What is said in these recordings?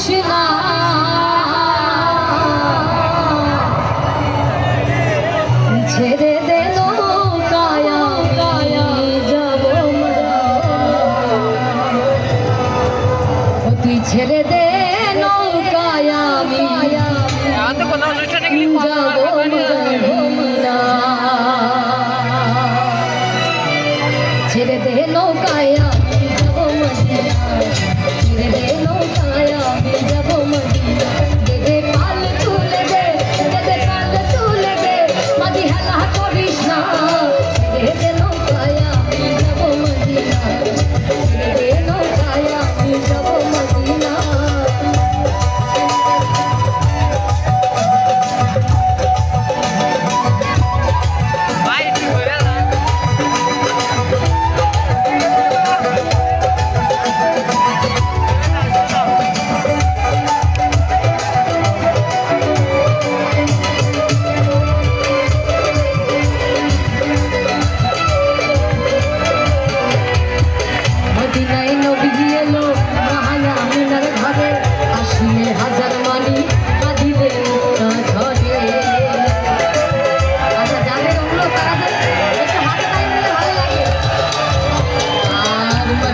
কৃষ্ণা। ছেড়ে দেন কায়া কায়া যাব তুই ছেড়ে দে নৌকায় আমি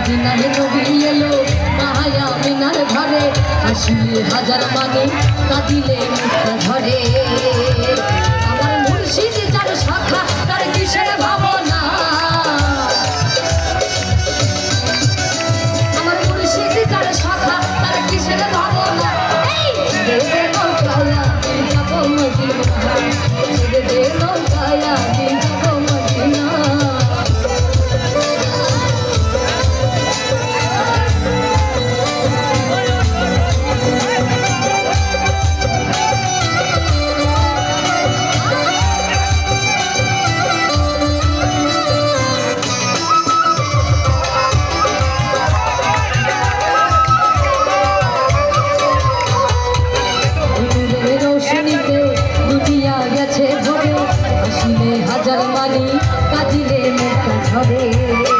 মদিনার নবী এলো, মাহায়া মিনার ঘরে। হাসিলে হাজার মানে কাঁদিলে মুক্তা আমার মুর্শিদ যার শাখা, তার কিসের ভাবনা? আমার মুর্শিদ যার শাখা, তার কিসের ভাবনা? দেবে নৌকায়া দেবে নৌকায়া করে কাজিলে মুখ হবে